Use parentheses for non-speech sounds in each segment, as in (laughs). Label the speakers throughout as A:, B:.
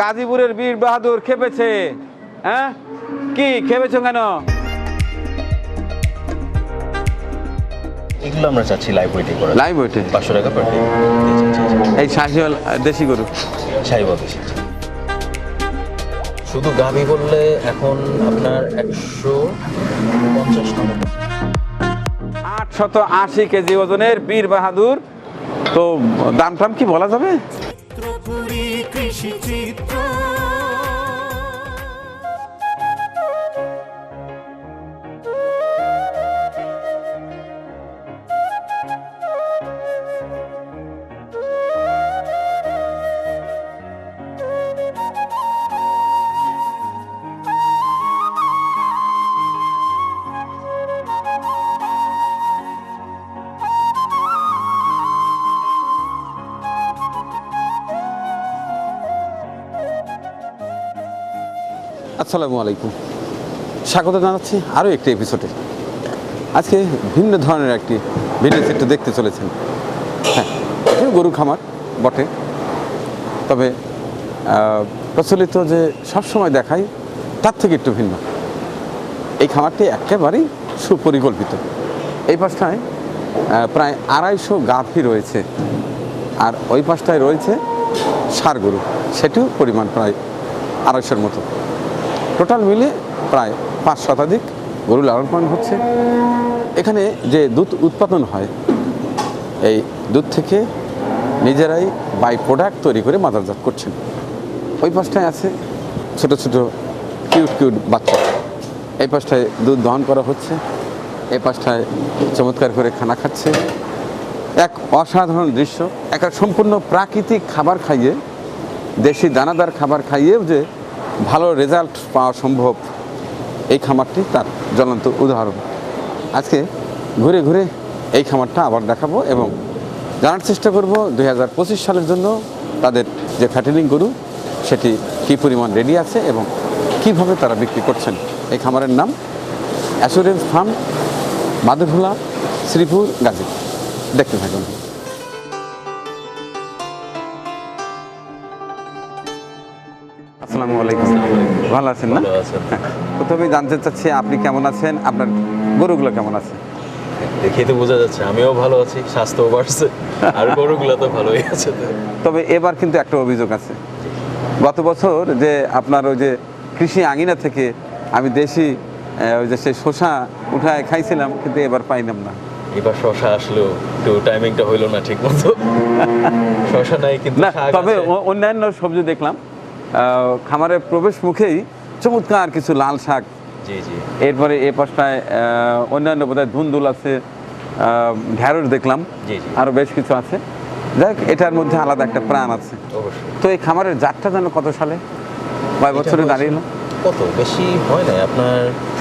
A: গাজীপুরের বীর বাহাদুর খেপেছে। হ্যাঁ? কি খেপেছো কেন?
B: এগুলো আমরা চাচ্ছি লাইভ ওয়েটিং করে
A: লাইভ ওইটে
B: পাঁচশো টাকা পার
A: এই শাহিওয়াল দেশি গরু।
B: সাইবল শুধু গাবি বললে এখন আপনার একশো পঞ্চাশ
A: আটশত আশি কেজি ওজনের বীর বাহাদুর। তো দাম টাম কি বলা যাবে?
C: কৃষি চিত্র
A: আসসালামু আলাইকুম। স্বাগত জানাচ্ছি আরও একটি এপিসোডে আজকে ভিন্ন ধরনের একটি ভিডিও চিত্র দেখতে চলেছেন। হ্যাঁ গরু খামার বটে। তবে প্রচলিত যে সবসময় দেখাই, তার থেকে একটু ভিন্ন। এই খামারটি একেবারেই সুপরিকল্পিত। এই পাশটায় প্রায় আড়াইশো গাভী রয়েছে। আর ওই পাশটায় রয়েছে সার গরু। সেটিও পরিমাণ প্রায় আড়াইশোর মতো। টোটাল মিলে প্রায় পাঁচ শতাধিক গরু লালন পালন হচ্ছে। এখানে যে দুধ উৎপাদন হয়, এই দুধ থেকে নিজেরাই বাই প্রোডাক্ট তৈরি করে বাজারজাত করছেন। ওই পাশটায় আছে ছোট ছোট কিউট কিউট বাচ্চা। এই পাশটায় দুধ দহন করা হচ্ছে। এই পাশটায় চমৎকার করে খানা খাচ্ছে। এক অসাধারণ দৃশ্য। একটা সম্পূর্ণ প্রাকৃতিক খাবার খাইয়ে, দেশি দানাদার খাবার খাইয়েও যে ভালো রেজাল্ট পাওয়া সম্ভব এই খামারটি তার জ্বলন্ত উদাহরণ। আজকে ঘুরে ঘুরে এই খামারটা আবার দেখাবো এবং জানার চেষ্টা করব দু হাজার পঁচিশ সালের জন্য তাদের যে ফ্যাটেলিং গরু, সেটি কী পরিমাণ রেডি আছে এবং কীভাবে তারা বিক্রি করছেন এই খামারের নাম? অ্যাসুরেন্স ফার্ম মাদুভোলা শ্রীপুর গাজী দেখতে থাকুন। আসসালামু আলাইকুম। ভালো আছেন না। প্রথমে জানতে চাচ্ছি আপনি কেমন আছেন? আপনার গরুগুলো কেমন আছে?
B: দেখেই তো বোঝা যাচ্ছে আমিও ভালো আছি স্বাস্থ্যও বাড়ছে আর গরুগুলো তো ভালোই আছে
A: তবে এবার কিন্তু একটা অভিযোগ আছে। গত বছর যে আপনার ওই যে কৃষি আঙিনা থেকে আমি দেশি ওই যে সেই উঠায় খাইছিলাম কিন্তু এবার পাইলাম না।
B: এবার শশা আসলেও একটু টাইমিংটা হইল না ঠিক মতো (laughs) শশা নাই কিন্তু
A: তবে অন্যান্য সবজি দেখলাম খামারের প্রবেশ মুখেই চমৎকার কিছু লাল শাক। এরপরে এ পাশটায় অন্যান্য বোধহয় ধুন্দুল আছে ঢ্যাঁড়স দেখলাম। আরও বেশ কিছু আছে। যাক এটার মধ্যে আলাদা একটা প্রাণ আছে। তো এই খামারের জাতটা যেন কত সালে? কয় বছরে দাঁড়িয়ে
B: কত? বেশি হয় নাই। আপনার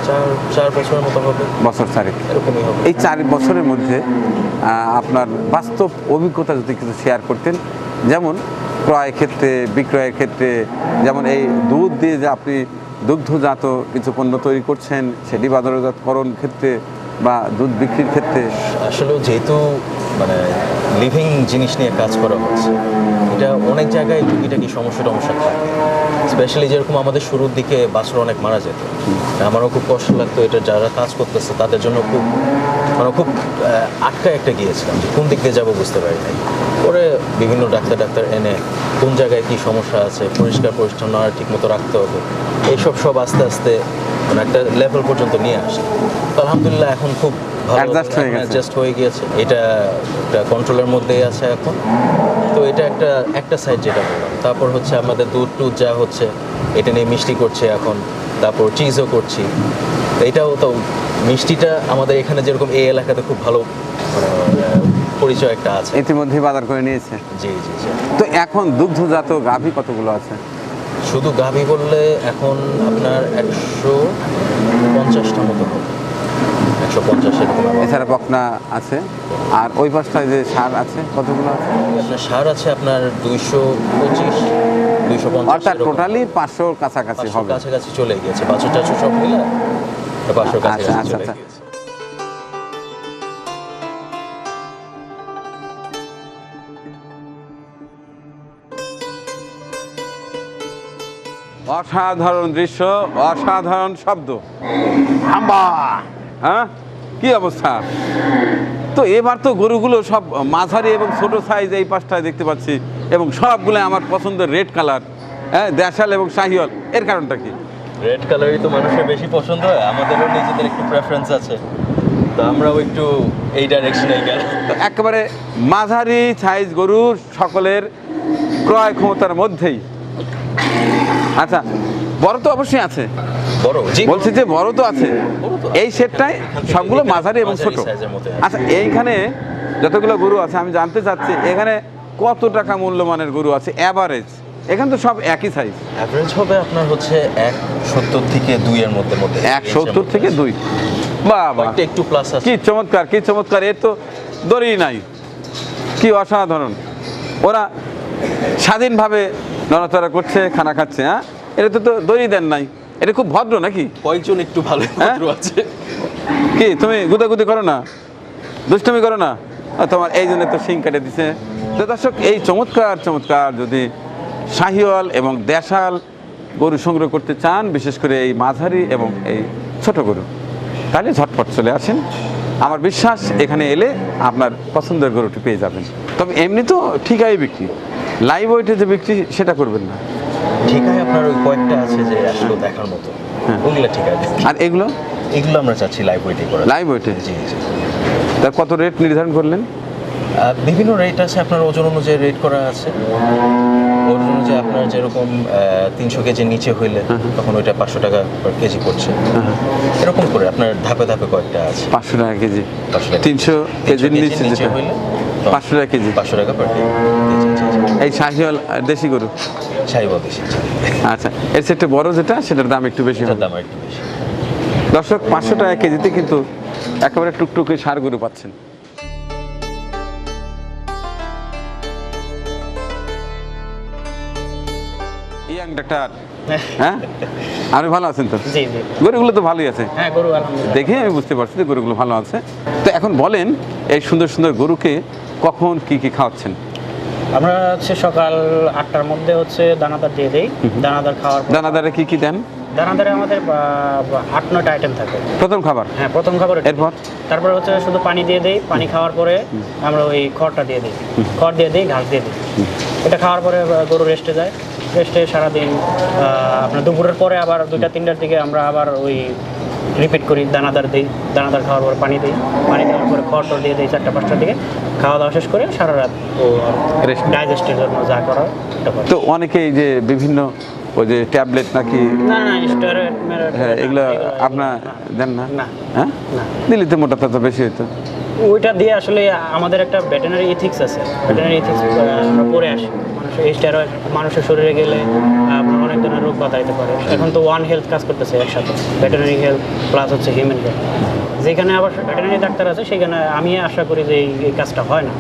B: চার চার বছরের মতো হবে।
A: বছর চারেক।
B: এরকমই হবে।
A: এই চার বছরের মধ্যে আপনার বাস্তব অভিজ্ঞতা যদি কিছু শেয়ার করতেন যেমন ক্রয় ক্ষেত্রে বিক্রয়ের ক্ষেত্রে যেমন এই দুধ দিয়ে যে আপনি দুগ্ধজাত কিছু পণ্য তৈরি করছেন সেটি বাজারজাতকরণ ক্ষেত্রে বা দুধ বিক্রির ক্ষেত্রে?
B: আসলে যেহেতু মানে লিভিং জিনিস নিয়ে কাজ করা হচ্ছে এটা অনেক জায়গায় টুকিটাকি সমস্যা টমস্যা থাকে। স্পেশালি যেরকম আমাদের শুরুর দিকে বাছুর অনেক মারা যেত। আমারও খুব কষ্ট লাগতো এটা যারা কাজ করতেছে তাদের জন্য খুব মানে খুব আটকা একটা গিয়েছিলাম যে কোন দিক দিয়ে যাব বুঝতে পারি নাই। পরে বিভিন্ন ডাক্তার ডাক্তার এনে কোন জায়গায় কি সমস্যা আছে পরিষ্কার পরিচ্ছন্ন আর ঠিক মতো রাখতে হবে এইসব সব আস্তে আস্তে মানে একটা লেভেল পর্যন্ত নিয়ে আসে। তো আলহামদুলিল্লাহ এখন খুব অ্যাডজাস্ট হয়ে গিয়েছে। এটা একটা কন্ট্রোলের মধ্যেই আছে এখন। তো এটা একটা একটা সাইড যেটা বললাম। তারপর হচ্ছে আমাদের দুধ টুধ যা হচ্ছে এটা নিয়ে মিষ্টি করছে এখন। তারপর চিজও করছি। এটাও তো মিষ্টিটা আমাদের এখানে যেরকম এই এলাকাতে খুব ভালো মানে, পরিচয় একটা আছে।
A: ইতিমধ্যেই বাজার করে নিয়েছে।
B: জি জি জি।
A: তো এখন দুগ্ধজাত গাভী কতগুলো আছে?
B: শুধু গাভি বললে এখন আপনার একশো পঞ্চাশটা মতো হবে। একশো পঞ্চাশ এরকম
A: এছাড়া বকনা আছে। আর ওই পাশটায় যে সার আছে কতগুলো আছে?
B: আপনার সার আছে আপনার দুইশো পঁচিশ।
A: অর্থাৎ টোটালি পাঁচশোর কাছাকাছি হবে।
B: কাছাকাছি চলে গিয়েছে। পাঁচশো চারশো সব মিলে পাঁচশোর
A: আচ্ছা,
B: কাছাকাছি
A: আচ্ছা,
B: চলে
A: আচ্ছা।
B: গিয়েছে।
A: অসাধারণ দৃশ্য অসাধারণ শব্দ।
D: হাম্বা।
A: হ্যাঁ? কি অবস্থা? তো এবার তো গরুগুলো সব মাঝারি এবং ছোট সাইজ এই পাশটায় দেখতে পাচ্ছি এবং সবগুলো আমার পছন্দের রেড কালার হ্যাঁ দেশাল এবং শাহিওয়াল। এর কারণটা কি?
B: রেড কালারই তো মানুষের বেশি পছন্দ হয় আমাদেরও নিজেদের একটু প্রেফারেন্স আছে। তো আমরাও একটু এই ডাইরেকশনেই গেলাম।
A: তো একেবারে মাঝারি সাইজ গরু সকলের ক্রয় ক্ষমতার মধ্যেই। আচ্ছা বড় তো অবশ্যই আছে।
B: বড়
A: বলছি যে বড় তো আছে। এই সেটটাই সবগুলো মাঝারি এবং ছোট। আচ্ছা এইখানে যতগুলো গরু আছে আমি জানতে চাচ্ছি এখানে কত টাকা মূল্যমানের গরু আছে? অ্যাভারেজ এখানে তো সব একই সাইজ
B: অ্যাভারেজ হবে আপনার হচ্ছে এক সত্তর থেকে দুইয়ের মধ্যে মধ্যে।
A: এক সত্তর থেকে দুই। বাবা।
B: একটু প্লাস আছে।
A: কি চমৎকার কি চমৎকার। এর তো দড়ি নাই। কি অসাধারণ। ওরা স্বাধীনভাবে নড়াচড়া করছে খানা খাচ্ছে হ্যাঁ? এটা তো তো দড়ি দেন নাই। এটা খুব ভদ্র নাকি?
B: কয়েকজন একটু ভালো
A: হ্যাঁ?
B: ভদ্র আছে?
A: কি তুমি গুদাগুদি করো না? দুষ্টমি করো না? তোমার এই জন্য তো সিং কেটে দিছে। তো দর্শক এই চমৎকার চমৎকার যদি শাহিওয়াল এবং দেশাল গরু সংগ্রহ করতে চান বিশেষ করে এই মাঝারি এবং এই ছোট গরু তাহলে ঝটপট চলে আসেন। আমার বিশ্বাস এখানে এলে আপনার পছন্দের গরুটি পেয়ে যাবেন। তবে এমনি তো ঠিকাই বিক্রি। লাইভ ওয়েটে যে বিক্রি সেটা করবেন না।
B: ঠিক আছে আপনার ওই কয়েকটা আছে যে আসলে দেখার মতো।
A: হ্যাঁ।
B: ঠিক আছে
A: আর এগুলো?
B: এগুলো আমরা চাচ্ছি লাইভ ওয়েটিং করে
A: লাইভ ওয়েটে
B: জি জি।
A: তার কত রেট নির্ধারণ করলেন?
B: বিভিন্ন রেট আছে আপনার ওজন অনুযায়ী রেট করা আছে। ওজন অনুযায়ী আপনার যেরকম তিনশো কেজির নিচে হইলে তখন ওইটা পাঁচশো টাকা পার কেজি পড়ছে। এরকম করে আপনার ধাপে ধাপে কয়েকটা আছে।
A: পাঁচশো টাকা কেজি। তিনশো কেজির নিচে
B: হইলে
A: পাঁচশো টাকা কেজি?
B: পাঁচশো টাকা পার কেজি
A: এই শাহিওয়াল দেশি গরু?
B: বেশি
A: আচ্ছা এর সেটা বড় যেটা সেটার দাম একটু বেশি হবে।
B: দাম একটু বেশি।
A: দর্শক পাঁচশো টাকা কেজিতে কিন্তু একেবারে টুকটুকে সার গরু পাচ্ছেন। ইয়াং ডাক্তার হ্যাঁ? আপনি ভালো আছেন তো? গরুগুলো তো ভালোই আছে।
D: হ্যাঁ
A: দেখে আমি বুঝতে পারছি যে গরুগুলো ভালো আছে। তো এখন বলেন এই সুন্দর সুন্দর গরুকে কখন কি কি খাওয়াচ্ছেন?
D: আমরা হচ্ছে সকাল আটটার মধ্যে হচ্ছে দানাদার দিয়ে দেই। দানাদার খাওয়ার
A: দানাদারে কি কি দেন?
D: দানাদারে আমাদের আট নয়টা আইটেম থাকে।
A: প্রথম খাবার?
D: হ্যাঁ প্রথম খাবার।
A: এরপর?
D: তারপরে হচ্ছে শুধু পানি দিয়ে দেই পানি খাওয়ার পরে আমরা ওই খড়টা দিয়ে দিই। খড় দিয়ে দিই ঘাস দিয়ে দিই। এটা খাওয়ার পরে গরু রেস্টে যায়। রেস্টে সারাদিন আপনার দুপুরের পরে আবার দুইটা তিনটার দিকে আমরা আবার ওই রিপিট করি দানাদার দিই দানাদার খাওয়ার পরে পানি দিই পানি দেওয়ার পরে খড় টড় দিয়ে দিই চারটা পাঁচটার দিকে। খাওয়া দাওয়া শেষ করে সারা রাত ও ডাইজেস্টের জন্য যা করার।
A: তো অনেকেই যে বিভিন্ন ওই যে ট্যাবলেট নাকি হ্যাঁ এগুলো আপনার দেন না।
D: না।
A: হ্যাঁ?
D: না।
A: দিল্লিতে মোটা তো বেশি হতো
D: ওইটা দিয়ে আসলে আমাদের একটা ভেটেনারি ইথিক্স আছে। ভেটেনারি ইথিক্স আমরা পড়ে আসি। মানুষের স্টেরয়েড মানুষের শরীরে গেলে রোগ বাধাইতে পারে। এখন তো ওয়ান হেলথ কাজ করতেছে একসাথে। ভেটেনারি হেলথ প্লাস হচ্ছে হিউম্যান হেলথ যেখানে আবার ভেটেনারি ডাক্তার আছে সেখানে আমি আশা করি যে এই কাজটা হয় না।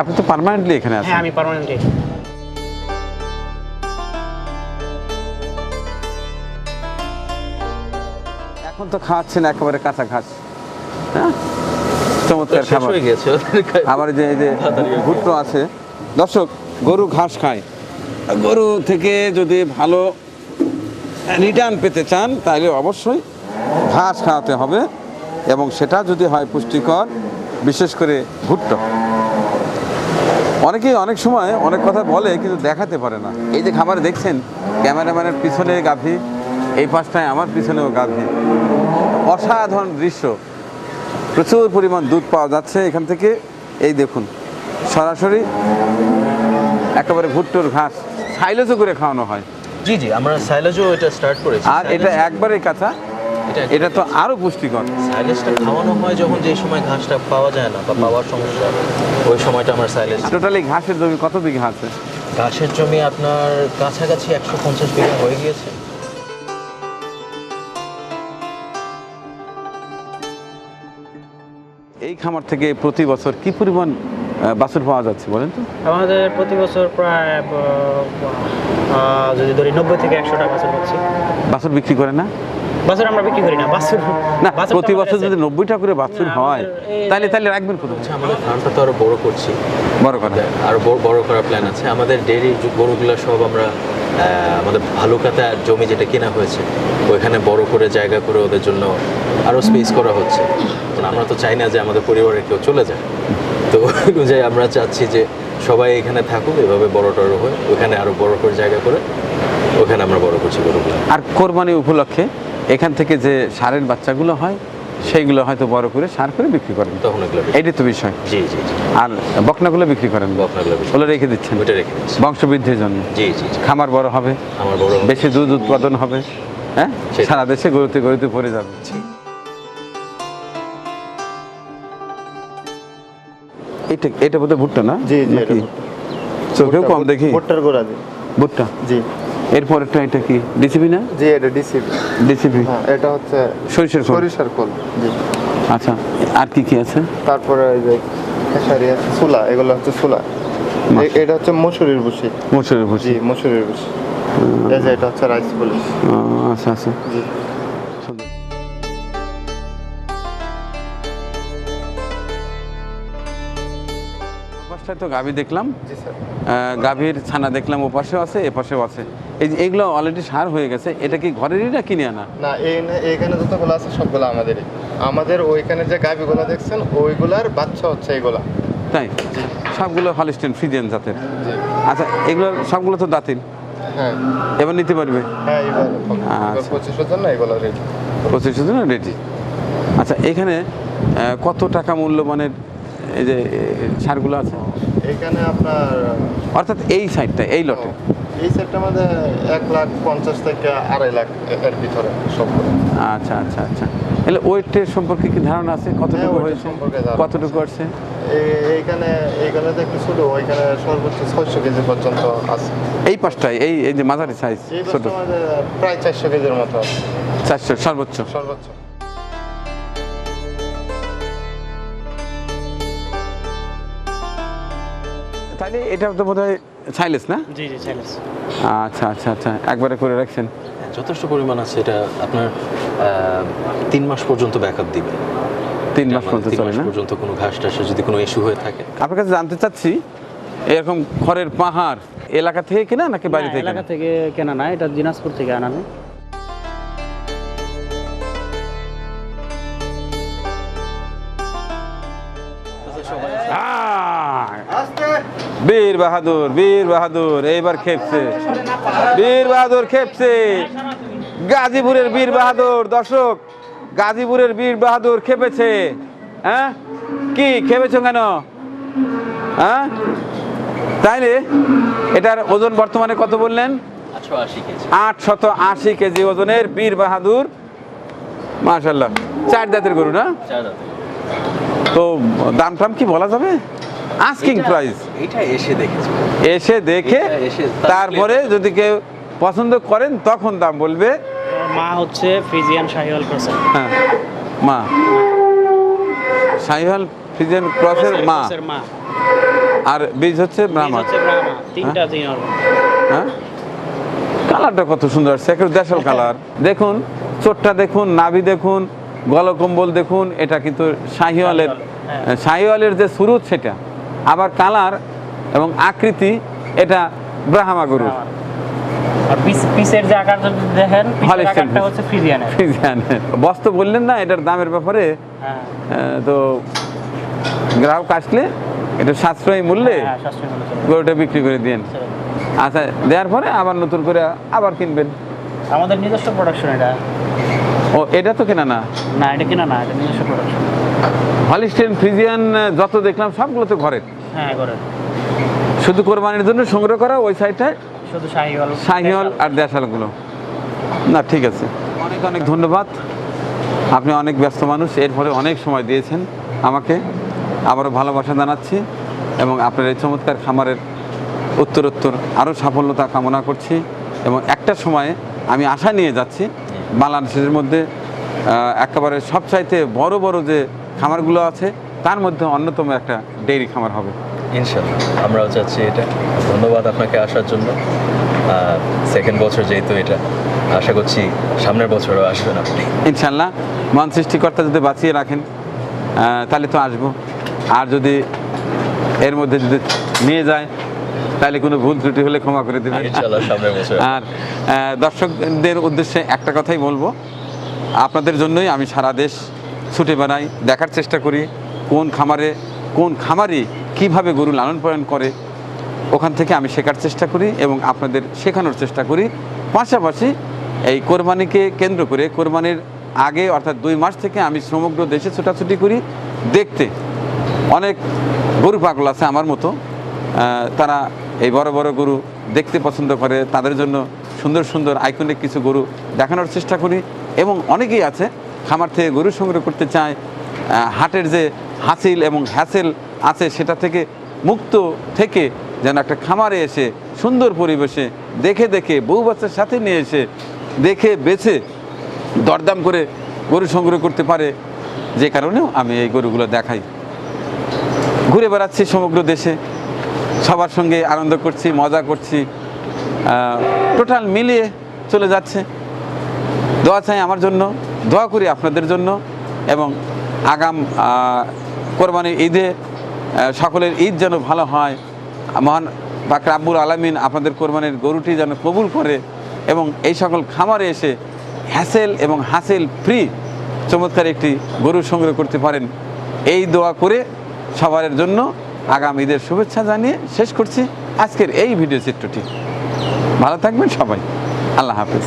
A: আপনি তো পার্মানেন্টলি এখানে আছেন।
D: হ্যাঁ আমি পারমানেন্টলি
A: এখন তো খাওয়াচ্ছেন একেবারে কাঁচা ঘাস। হ্যাঁ? চমৎকার খাবার।
B: হয়ে গেছে।
A: আবার যে এই যে ভুট্টো আছে। দর্শক গরু ঘাস খায়। গরু থেকে যদি ভালো রিটার্ন পেতে চান, তাহলে অবশ্যই ঘাস খাওয়াতে হবে এবং সেটা যদি হয় পুষ্টিকর, বিশেষ করে ভুট্টো। অনেকেই অনেক সময় অনেক কথা বলে কিন্তু দেখাতে পারে না। এই যে খাবার দেখছেন, ক্যামেরাম্যানের পিছনে গাভী, এই পাশটায় আমার পিছনেও গাভী। অসাধারণ দৃশ্য। প্রচুর পরিমাণ দুধ পাওয়া যাচ্ছে এখান থেকে। এই দেখুন, সরাসরি একেবারে ভুট্টোর ঘাস। সাইলেজও করে খাওয়ানো হয়।
B: জি জি আমরা সাইলেজও এটা স্টার্ট করেছি।
A: আর এটা একবারে কাঁচা।
B: এটা
A: তো আরও পুষ্টিকর।
B: সাইলেজটা খাওয়ানো হয় যখন যে সময় ঘাসটা পাওয়া যায় না বা পাওয়ার সমস্যা ওই সময়টা আমরা সাইলেজ
A: টোটালি ঘাসের জমি কত বিঘা আছে?
B: ঘাসের জমি আপনার কাছাকাছি একশো পঞ্চাশ বিঘা হয়ে গিয়েছে।
A: এই খামার থেকে প্রতি বছর কি পরিমাণ বাছুর পাওয়া যাচ্ছে বলেন তো।
D: আমাদের প্রতি বছর প্রায় যদি ধরি নব্বই থেকে একশো টাকা বাছুর পাচ্ছি।
A: বাছুর বিক্রি করে না?
D: বাছুর আমরা বিক্রি করি না বাছুর
A: না প্রতি বছর। যদি নব্বইটা করে বাছুর হয় তাহলে তাহলে রাখবেন কোথায়?
B: আচ্ছা আমাদের ফার্মটা তো আরও বড় করছি।
A: বড় কথা
B: আরও বড় বড় করার প্ল্যান আছে। আমাদের ডেইরি গরুগুলো সব আমরা আমাদের ভালুকাতে আর জমি যেটা কেনা হয়েছে ওইখানে বড় করে জায়গা করে ওদের জন্য আরও স্পেস করা হচ্ছে। আমরা তো চাই না যে আমাদের পরিবারের কেউ চলে যায়। তো (laughs) অনুযায়ী আমরা চাচ্ছি যে সবাই এখানে থাকুক এভাবে বড় টড়ো হয়ে ওখানে আরও বড় করে জায়গা করে ওখানে আমরা বড় করছি গরুগুলো
A: আর কোরবানি উপলক্ষে এখান থেকে যে সারের বাচ্চাগুলো হয় সেইগুলো হয়তো বড় করে সার করে বিক্রি করেন।
B: তখন বিক্রি-
A: এইটাই তো বিষয়।
B: জি জি জি।
A: আর বকনাগুলো বিক্রি করেন।
B: বকনাগুলো বিক্রি-
A: ওগুলো রেখে দিচ্ছেন।
B: ওইটা রেখে দিচ্ছি।
A: বংশবৃদ্ধির জন্য।
B: জি জি জি।
A: খামার বড় হবে।
B: আমার বড়
A: বেশি দুধ উৎপাদন হবে। হ্যাঁ?
B: সেটাই।
A: সারা দেশে গরুতে গরুতে পড়ে যাবে এটা এটা বোধহয় ভুট্টা না?
E: জি, জি, এটা
A: চোখেও কম দেখি?
E: ভুট্টার গোড়া জি
A: ভুট্টা?
E: জি।
A: এরপরেরটা এটা কি? ডিসিপি না?
E: জি এটা ডিসিপি
A: ডিসিপি
E: হ্যাঁ এটা হচ্ছে
A: সরিষার খোল।
E: সরিষার কোল জি।
A: আচ্ছা আর কি কি আছে?
E: তারপরে ওই যে খেসারি আছে সুলা এগুলো হচ্ছে সুলা এ- এটা হচ্ছে মসুরির ভুসি।
A: মসুরের ভুসি।
E: জি মসুরির ভুসি। এই যে এটা হচ্ছে রাইস
A: ও, আচ্ছা আচ্ছা।
E: জি।
A: পাশটায় তো গাভী দেখলাম। গাভীর ছানা দেখলাম ও পাশেও আছে এ পাশেও আছে। এই যে এগুলো অলরেডি সার হয়ে গেছে এটা কি ঘরেরই না কিনে আনা?
E: না এই না- এইখানে যতগুলো আছে সবগুলো আমাদেরই। আমাদের ওইখানে যে গাভিগুলো দেখছেন ওইগুলার বাচ্চা হচ্ছে এইগুলা
A: তাই? সবগুলো হলিস্টেন ফ্রিজেন জাতের। আচ্ছা এগুলো সবগুলো তো দাঁতিল।
E: হ্যাঁ।
A: এবার নিতে পারবে?
E: হ্যাঁ এইবার
A: আচ্ছা।
E: পঁচিশের জন্য এগুলো
A: জন রেডি আচ্ছা এখানে কত টাকা মূল্যমানের এই যে সারগুলো আছে।
E: এইখানে আপনার
A: অর্থাৎ এই সাইডটা এই লটে।
E: এই সেটটার মধ্যে এক লাখ পঞ্চাশ থেকে আড়াই লাখ এর ভিতরে সবগুলো
A: আচ্ছা আচ্ছা আচ্ছা। তাহলে ওয়েটের সম্পর্কে কি ধারণা আছে? কতটুকু
E: হ্যাঁ, weight
A: হয়েছে?
E: সম্পর্কে
A: কতটুকু
E: এই- এইখানে এইখানে দেখি ছোট ওইখানে সর্বোচ্চ ছয়শো কেজি পর্যন্ত আছে।
A: এই পাশটায় এই এই যে মাঝারি সাইজ ছোট।
E: বছর প্রায় চারশো কেজির মতো আছে।
A: চারশো সর্বোচ্চ।
E: সর্বোচ্চ।
A: তাহলে এটা তো বোধ হয় সাইলেস না?
D: জি জি চ্যালেঞ্জ
A: আচ্ছা আচ্ছা আচ্ছা। একবারে করে রাখছেন।
B: যথেষ্ট পরিমাণ আছে এটা। আপনার তিন মাস পর্যন্ত ব্যাকআপ দিবে।
A: তিন মাস
B: মানে
A: পর্যন্ত চলে না?
B: পর্যন্ত কোনো ঘাস টাসে যদি কোনো ইস্যু হয়ে থাকে।
A: আপনার কাছে জানতে চাচ্ছি এরকম খড়ের পাহাড় এলাকা থেকে কেনা নাকি বাইরে থেকে?
D: এলাকা থেকে কেনা না এটা দিনাজপুর থেকে আনানো
A: বীর বাহাদুর বীর বাহাদুর এইবার খেপছে। বীর বাহাদুর খেপছে। গাজীপুরের বীর বাহাদুর দর্শক গাজীপুরের বীর বাহাদুর খেপেছে। হ্যাঁ? কি খেপেছ কেন? হ্যাঁ? তাইলে এটার ওজন বর্তমানে কত বললেন?
B: আটশো আশি কেজি।
A: আট শত আশি কেজি ওজনের বীর বাহাদুর। মাশাল্লাহ চার দাঁতের গরু না? তো দাম টাম কি বলা যাবে? আস্কিং প্রাইস
B: এইটা এসে দেখেছি।
A: এসে দেখে
B: এসে
A: তারপরে যদি কেউ পছন্দ করেন তখন দাম বলবে।
D: মা হচ্ছে ফ্রিজিয়ান শাহিওয়াল ক্রসার।
A: হ্যাঁ মা। সাইহাল ফিজেন ক্রসের মা।
D: মা।
A: আর বীজ হচ্ছে
D: বীজ
A: ব্রাহ্মা
D: হচ্ছে ব্রাহ্মা তিনটা
A: হ্যাঁ? কালারটা কত সুন্দর আসছে একটু দেশাল কালার। দেখুন চোটটা দেখুন নাভি দেখুন গলকম্বল দেখুন এটা কিন্তু শাহিওয়ালের
D: হ্যাঁ।
A: শাহিওয়ালের যে সুরুত সেটা। আবার কালার এবং আকৃতি এটা ব্রাহ্মা গরুর।
D: পিসের যে আকার দেখেন আকারটা হচ্ছে ফ্রিজিয়ানের
A: বস্ত বললেন না এটার দামের ব্যাপারে।
D: হ্যাঁ।
A: তো গ্রাহক আসলে এটা সাশ্রয়ী মূল্যে
D: হ্যাঁ
A: গরুটা বিক্রি করে দিন আচ্ছা দেওয়ার পরে আবার নতুন করে আবার কিনবেন।
D: আমাদের নিজস্ব প্রোডাকশন এটা।
A: ও এটা তো কেনা না?
D: না এটা কিনা না এটা নিজস্ব প্রোডাকশন
A: হলিস্টেন ফ্রিজিয়ান যত দেখলাম সবগুলো তো ঘরে
D: হ্যাঁ করে
A: শুধু কোরবানির জন্য সংগ্রহ করা ওই সাইডটায়
D: শুধু শাহিওয়াল
A: শাহিওয়াল আর দেশালগুলো। না ঠিক আছে। অনেক অনেক ধন্যবাদ। আপনি অনেক ব্যস্ত মানুষ এরপরে অনেক সময় দিয়েছেন আমাকে। আবারও ভালোবাসা জানাচ্ছি এবং আপনার এই চমৎকার খামারের উত্তরোত্তর আরও সাফল্যতা কামনা করছি এবং একটা সময়ে আমি আশা নিয়ে যাচ্ছি বাংলাদেশের মধ্যে একেবারে সবচাইতে বড় বড় যে খামারগুলো আছে তার মধ্যে অন্যতম একটা ডেইরি খামার হবে।
B: ইনশাল্লাহ আমরাও চাচ্ছি এটা। ধন্যবাদ আপনাকে আসার জন্য। সেকেন্ড বছর যেহেতু এটা আশা করছি সামনের বছরও আসবেন আপনি।
A: ইনশাল্লাহ মন সৃষ্টিকর্তা যদি বাঁচিয়ে রাখেন তাহলে তো আসব। আর যদি এর মধ্যে যদি নিয়ে যায় তাহলে কোনো ভুল ত্রুটি হলে ক্ষমা করে দেবেন।
B: সামনের বছর।
A: আর দর্শকদের উদ্দেশ্যে একটা কথাই বলব। আপনাদের জন্যই আমি সারা দেশ ছুটে বেড়াই, দেখার চেষ্টা করি কোন খামারে, কোন খামারি কীভাবে গরু লালন পালন করে। ওখান থেকে আমি শেখার চেষ্টা করি এবং আপনাদের শেখানোর চেষ্টা করি। পাশাপাশি এই কোরবানিকে কেন্দ্র করে, কোরবানির আগে অর্থাৎ দুই মাস থেকে আমি সমগ্র দেশে ছোটাছুটি করি। দেখতে অনেক গরু পাগল আছে আমার মতো। তারা এই বড় বড় গরু দেখতে পছন্দ করে। তাদের জন্য সুন্দর সুন্দর আইকনিক কিছু গরু দেখানোর চেষ্টা করি এবং অনেকেই আছে খামার থেকে গরু সংগ্রহ করতে চায় হাটের যে হাসিল এবং হ্যাসেল আছে সেটা থেকে মুক্ত থেকে যেন একটা খামারে এসে সুন্দর পরিবেশে দেখে দেখে বউ বাচ্চার সাথে নিয়ে এসে দেখে বেছে দরদাম করে গরু সংগ্রহ করতে পারে। যে কারণেও আমি এই গরুগুলো দেখাই। ঘুরে বেড়াচ্ছি সমগ্র দেশে। সবার সঙ্গে আনন্দ করছি, মজা করছি। টোটাল মিলিয়ে চলে যাচ্ছে। দোয়া চাই আমার জন্য। দোয়া করি আপনাদের জন্য এবং আগাম কোরবানির ঈদে সকলের ঈদ যেন ভালো হয়। মহান পাক রাব্বুল আলমিন আপনাদের কোরবানির গরুটি যেন কবুল করে এবং এই সকল খামারে এসে হ্যাসেল এবং হাসেল ফ্রি চমৎকার একটি গরু সংগ্রহ করতে পারেন। এই দোয়া করে সবার জন্য আগাম ঈদের শুভেচ্ছা জানিয়ে শেষ করছি আজকের এই ভিডিও চিত্রটি। ভালো থাকবেন সবাই। আল্লাহ হাফিজ।